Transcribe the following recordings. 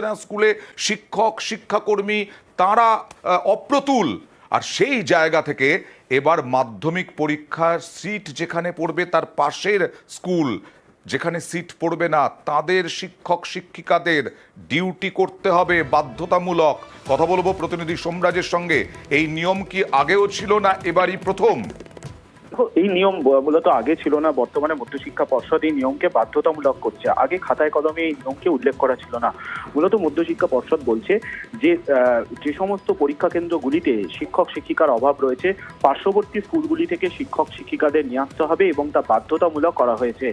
না স্কুলে শিক্ষক, শিক্ষাকর্মী, তারা অপ্রতুল। আর সেই জায়গা থেকে এবার মাধ্যমিক পরীক্ষার সিট যেখানে পড়বে তার পাশের স্কুল, যেখানে সিট পড়বে না, তাদের শিক্ষক, শিক্ষিকাদের ডিউটি করতে হবে বাধ্যতামূলক। কথা বলব প্রতিনিধি সোমরাজের সঙ্গে। এই নিয়ম কি আগেও ছিল না এবারই প্রথম? এই নিয়ম মূলত আগে ছিল না, বর্তমানে মধ্যশিক্ষা পর্ষদ এই নিয়মকে বাধ্যতামূলক করছে। আগে খাতায় কলমে এই নিয়মকে উল্লেখ করা ছিল না। মূলত মধ্যশিক্ষা পর্ষদ বলছে যে যে সমস্ত পরীক্ষা কেন্দ্রগুলিতে শিক্ষক শিক্ষিকার অভাব রয়েছে, পার্শ্ববর্তী স্কুলগুলি থেকে শিক্ষক শিক্ষিকাদের নিয়ে আসতে হবে এবং তা বাধ্যতামূলক করা হয়েছে।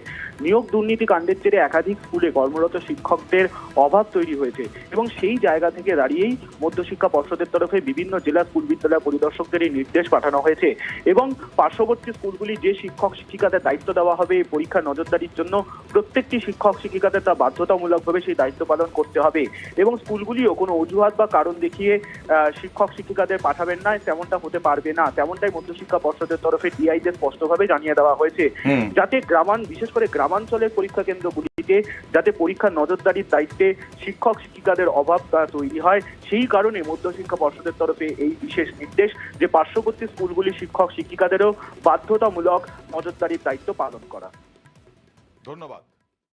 নিয়োগ দুর্নীতি কাণ্ডের জেরে একাধিক স্কুলে কর্মরত শিক্ষকদের অভাব তৈরি হয়েছে এবং সেই জায়গা থেকে দাঁড়িয়েই মধ্যশিক্ষা পর্ষদের তরফে বিভিন্ন জেলা স্কুল বিদ্যালয় পরিদর্শকদের এই নির্দেশ পাঠানো হয়েছে এবং পার্শ্ববর্তী স্কুলগুলি যে শিক্ষক শিক্ষিকাদের দায়িত্ব দেওয়া হবে এই পরীক্ষা নজরদারির জন্য প্রত্যেকটি শিক্ষক শিক্ষিকাদের তা বাধ্যতামূলকভাবে সেই দায়িত্ব পালন করতে হবে। এবং স্কুলগুলিও কোনো অজুহাত বা কারণ দেখিয়ে শিক্ষক শিক্ষিকাদের পাঠাবেন না তেমনটা হতে পারবে না। তেমনটাই মধ্যশিক্ষা পর্ষদের তরফে ডিআইদের স্পষ্টভাবে জানিয়ে দেওয়া হয়েছে। যাতে গ্রামান বিশেষ করে গ্রামাঞ্চলের পরীক্ষা কেন্দ্রগুলিতে যাতে পরীক্ষা নজরদারির দায়িত্বে শিক্ষক শিক্ষিকাদের অভাব তৈরি হয় সেই কারণে মধ্যশিক্ষা পর্ষদের তরফে এই বিশেষ নির্দেশ যে পার্শ্ববর্তী স্কুলগুলি শিক্ষক শিক্ষিকাদেরও বাধ্যতামূলক নজরদারির দায়িত্ব পালন করা। ধন্যবাদ।